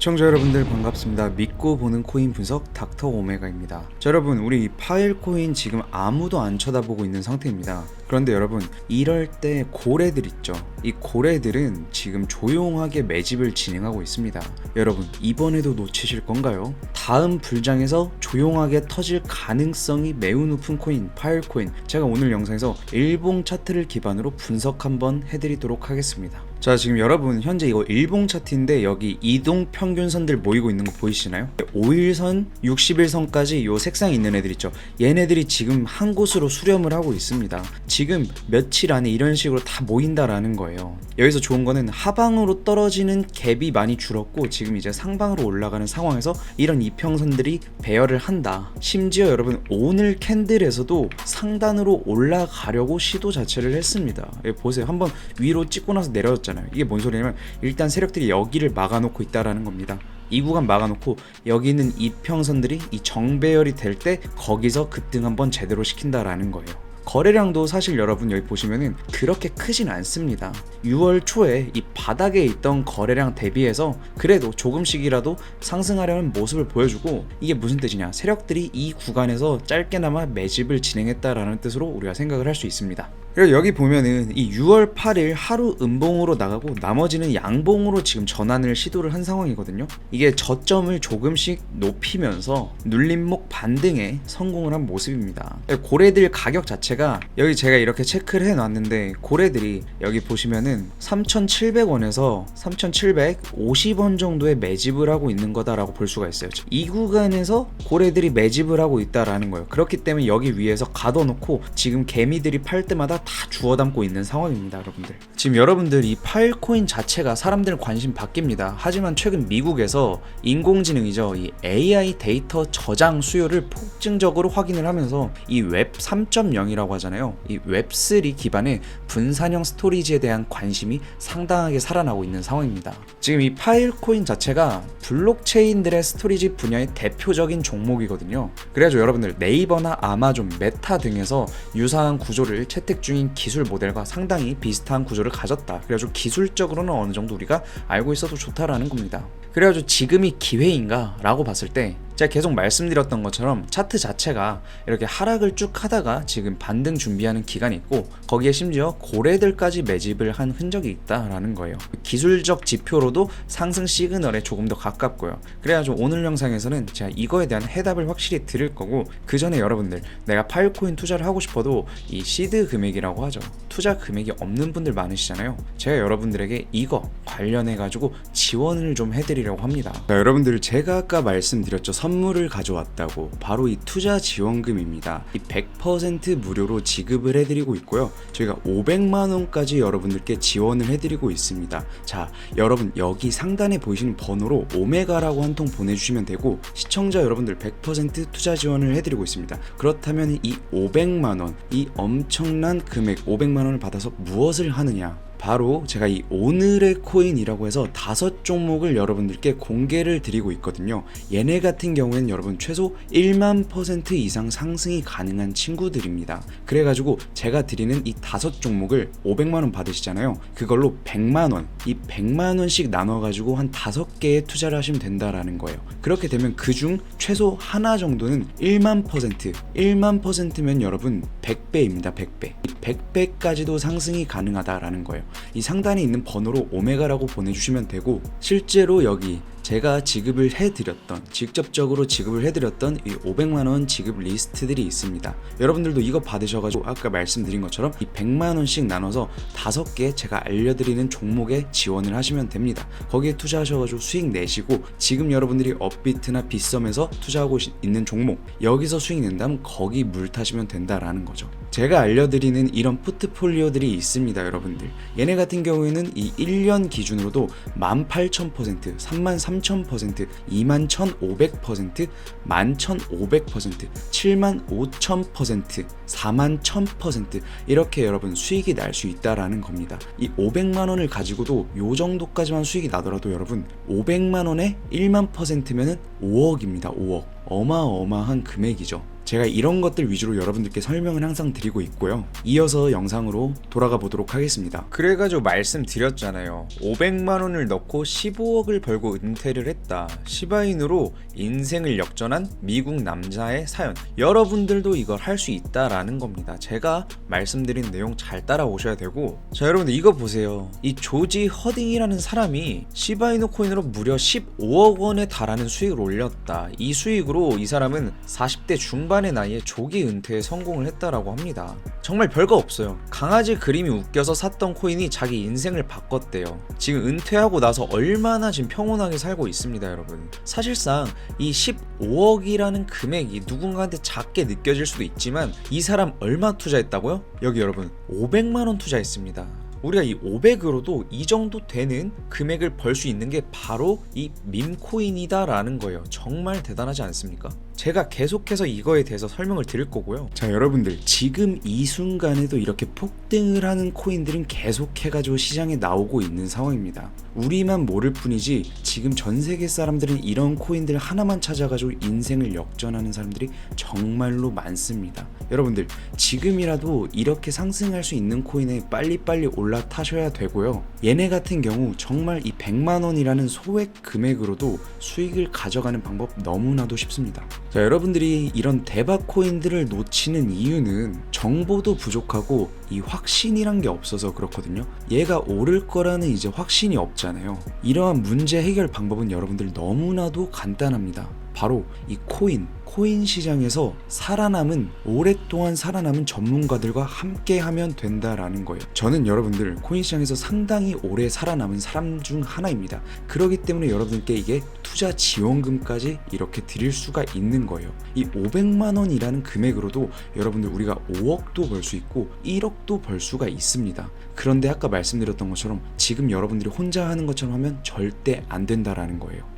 시청자 여러분들 반갑습니다. 믿고 보는 코인 분석 닥터 오메가입니다. 자, 여러분 우리 파일 코인 지금 아무도 안 쳐다보고 있는 상태입니다. 그런데 여러분 이럴 때 고래들 있죠. 이 고래들은 지금 조용하게 매집을 진행하고 있습니다. 여러분 이번에도 놓치실 건가요? 다음 불장에서 조용하게 터질 가능성이 매우 높은 코인 파일 코인 제가 오늘 영상에서 일봉 차트를 기반으로 분석 한번 해드리도록 하겠습니다. 자 지금 여러분 현재 이거 일봉 차트인데 여기 이동 평균선들 모이고 있는 거 보이시나요? 5일선, 60일선까지 요 색상 있는 애들 있죠. 얘네들이 지금 한 곳으로 수렴을 하고 있습니다. 지금 며칠 안에 이런 식으로 다 모인다라는 거예요. 여기서 좋은 거는 하방으로 떨어지는 갭이 많이 줄었고 지금 이제 상방으로 올라가는 상황에서 이런 이평선들이 배열을 한다. 심지어 여러분 오늘 캔들에서도 상단으로 올라가려고 시도 자체를 했습니다. 여기 보세요. 한번 위로 찍고 나서 내려졌 잖아요. 이게 뭔 소리냐면 일단 세력들이 여기를 막아놓고 있다라는 겁니다. 이 구간 막아놓고 여기 있는 이평선들이 이 정배열이 될 때 거기서 급등 한번 제대로 시킨다라는 거예요. 거래량도 사실 여러분 여기 보시면은 그렇게 크진 않습니다. 6월 초에 이 바닥에 있던 거래량 대비해서 그래도 조금씩이라도 상승하려는 모습을 보여주고 이게 무슨 뜻이냐 세력들이 이 구간에서 짧게나마 매집을 진행했다라는 뜻으로 우리가 생각을 할 수 있습니다. 그리고 여기 보면은 이 6월 8일 하루 음봉으로 나가고 나머지는 양봉으로 지금 전환을 시도를 한 상황이거든요. 이게 저점을 조금씩 높이면서 눌림목 반등에 성공을 한 모습입니다. 고래들 가격 자체가 여기 제가 이렇게 체크를 해 놨는데 고래들이 여기 보시면은 3,700원에서 3,750원 정도의 매집을 하고 있는 거다라고 볼 수가 있어요. 이 구간에서 고래들이 매집을 하고 있다라는 거예요. 그렇기 때문에 여기 위에서 가둬놓고 지금 개미들이 팔 때마다 다 주워 담고 있는 상황입니다, 여러분들. 지금 여러분들 이 파일 코인 자체가 사람들 관심 바뀝니다. 하지만 최근 미국에서 인공지능이죠. 이 AI 데이터 저장 수요를 폭증적으로 확인을 하면서 이 웹 3.0이라고 하잖아요. 이 웹3 기반의 분산형 스토리지에 대한 관심이 상당하게 살아나고 있는 상황입니다. 지금 이 파일 코인 자체가 블록체인들의 스토리지 분야의 대표적인 종목이거든요. 그래가지고 여러분들 네이버나 아마존, 메타 등에서 유사한 구조를 채택 중인 기술 모델과 상당히 비슷한 구조를 가졌다. 그래가지고 기술적으로는 어느 정도 우리가 알고 있어도 좋다라는 겁니다. 그래가지고 지금이 기회인가? 라고 봤을 때 제가 계속 말씀드렸던 것처럼 차트 자체가 이렇게 하락을 쭉 하다가 지금 반등 준비하는 기간이 있고 거기에 심지어 고래들까지 매집을 한 흔적이 있다라는 거예요. 기술적 지표로도 상승 시그널에 조금 더 가깝고요. 그래가지고 오늘 영상에서는 제가 이거에 대한 해답을 확실히 드릴 거고 그 전에 여러분들 내가 파일코인 투자를 하고 싶어도 이 시드 금액이라고 하죠. 투자 금액이 없는 분들 많으시잖아요. 제가 여러분들에게 이거 관련해 가지고 지원을 좀 해드리려고 합니다. 자, 여러분들 제가 아까 말씀드렸죠. 선물을 가져왔다고 바로 이 투자 지원금입니다. 이 100% 무료로 지급을 해드리고 있고요. 저희가 500만 원까지 여러분들께 지원을 해드리고 있습니다. 자, 여러분 여기 상단에 보이시는 번호로 오메가라고 한 통 보내주시면 되고 시청자 여러분들 100% 투자 지원을 해드리고 있습니다. 그렇다면 이 500만 원, 이 엄청난 금액 500만 원을 받아서 무엇을 하느냐? 바로 제가 이 오늘의 코인이라고 해서 다섯 종목을 여러분들께 공개를 드리고 있거든요. 얘네 같은 경우에는 여러분 최소 1만 퍼센트 이상 상승이 가능한 친구들입니다. 그래가지고 제가 드리는 이 다섯 종목을 500만 원 받으시잖아요. 그걸로 100만 원, 이 100만 원씩 나눠가지고 한 다섯 개에 투자를 하시면 된다라는 거예요. 그렇게 되면 그 중 최소 하나 정도는 1만 퍼센트, 1만 퍼센트면 여러분 100배입니다. 100배. 100배까지도 상승이 가능하다라는 거예요. 이 상단에 있는 번호로 오메가라고 보내주시면 되고 실제로 여기 제가 지급을 해드렸던 직접적으로 지급을 해드렸던 이 500만 원 지급 리스트들이 있습니다. 여러분들도 이거 받으셔가지고 아까 말씀드린 것처럼 이 100만 원씩 나눠서 다섯 개 제가 알려드리는 종목에 지원을 하시면 됩니다. 거기에 투자하셔가지고 수익 내시고 지금 여러분들이 업비트나 빗썸에서 투자하고 있는 종목 여기서 수익 낸다면 거기 물 타시면 된다라는 거죠. 제가 알려드리는 이런 포트폴리오들이 있습니다, 여러분들. 얘네 같은 경우에는 이 1년 기준으로도 18,000%, 33,000%, 21,500%, 11,500%, 75,000%, 41,000% 이렇게 여러분 수익이 날 수 있다라는 겁니다. 이 500만 원을 가지고도 요 정도까지만 수익이 나더라도 여러분 500만 원에 1만 퍼센트면은 5억입니다. 5억. 어마어마한 금액이죠. 제가 이런 것들 위주로 여러분들께 설명을 항상 드리고 있고요. 이어서 영상으로 돌아가 보도록 하겠습니다. 그래가지고 말씀드렸잖아요. 500만 원을 넣고 15억을 벌고 은퇴를 했다. 시바인으로 인생을 역전한 미국 남자의 사연. 여러분들도 이걸 할 수 있다라는 겁니다. 제가 말씀드린 내용 잘 따라오셔야 되고 자 여러분들 이거 보세요. 이 조지 허딩이라는 사람이 시바이노 코인으로 무려 15억 원에 달하는 수익을 올렸다. 이 수익으로 이 사람은 40대 중반 의 나이에 조기 은퇴에 성공을 했다라고 합니다. 정말 별거 없어요. 강아지 그림이 웃겨서 샀던 코인이 자기 인생을 바꿨대요. 지금 은퇴하고 나서 얼마나 지금 평온하게 살고 있습니다, 여러분. 사실상 이 15억이라는 금액이 누군가한테 작게 느껴질 수도 있지만 이 사람 얼마 투자했다고요? 여기 여러분 500만 원 투자했습니다. 우리가 이 500으로도 이 정도 되는 금액을 벌 수 있는 게 바로 이 밈코인이다라는 거예요. 정말 대단하지 않습니까? 제가 계속해서 이거에 대해서 설명을 드릴 거고요. 자, 여러분들 지금 이 순간에도 이렇게 폭등을 하는 코인들은 계속해가지고 시장에 나오고 있는 상황입니다. 우리만 모를 뿐이지 지금 전 세계 사람들은 이런 코인들 하나만 찾아가지고 인생을 역전하는 사람들이 정말로 많습니다. 여러분들 지금이라도 이렇게 상승할 수 있는 코인에 빨리빨리 올라타셔야 되고요. 얘네 같은 경우 정말 이 100만 원이라는 소액 금액으로도 수익을 가져가는 방법 너무나도 쉽습니다. 자, 여러분들이 이런 대박 코인들을 놓치는 이유는 정보도 부족하고 이 확신이란 게 없어서 그렇거든요. 얘가 오를 거라는 이제 확신이 없잖아요. 이러한 문제 해결 방법은 여러분들 너무나도 간단합니다. 바로 이 코인, 코인 시장에서 살아남은 오랫동안 살아남은 전문가들과 함께 하면 된다라는 거예요. 저는 여러분들 코인 시장에서 상당히 오래 살아남은 사람 중 하나입니다. 그렇기 때문에 여러분께 이게 투자 지원금까지 이렇게 드릴 수가 있는 거예요. 이 500만 원이라는 금액으로도 여러분들 우리가 5억도 벌 수 있고 1억도 벌 수가 있습니다. 그런데 아까 말씀드렸던 것처럼 지금 여러분들이 혼자 하는 것처럼 하면 절대 안 된다라는 거예요.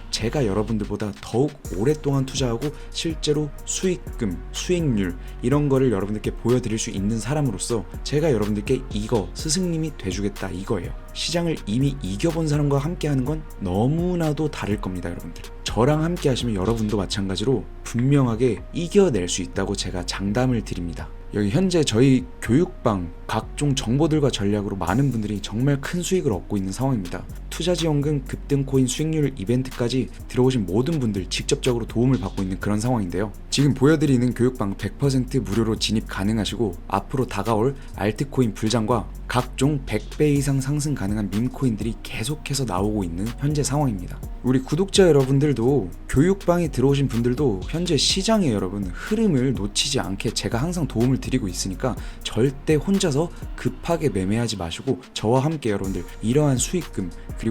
제가 여러분들보다 더욱 오랫동안 투자하고 실제로 수익금, 수익률 이런 거를 여러분들께 보여드릴 수 있는 사람으로서 제가 여러분들께 이거 스승님이 돼주겠다 이거예요. 시장을 이미 이겨본 사람과 함께 하는 건 너무나도 다를 겁니다, 여러분들. 저랑 함께 하시면 여러분도 마찬가지로 분명하게 이겨낼 수 있다고 제가 장담을 드립니다. 여기 현재 저희 교육방 각종 정보들과 전략으로 많은 분들이 정말 큰 수익을 얻고 있는 상황입니다. 투자지원금 급등 코인 수익률 이벤트까지 들어오신 모든 분들 직접적으로 도움을 받고 있는 그런 상황인데요. 지금 보여드리는 교육방 100% 무료로 진입 가능하시고 앞으로 다가올 알트코인 불장과 각종 100배 이상 상승 가능한 밈코인들이 계속해서 나오고 있는 현재 상황입니다. 우리 구독자 여러분들도 교육방에 들어오신 분들도 현재 시장의 여러분 흐름을 놓치지 않게 제가 항상 도움을 드리고 있으니까 절대 혼자서 급하게 매매하지 마시고 저와 함께 여러분들 이러한 수익금 그리고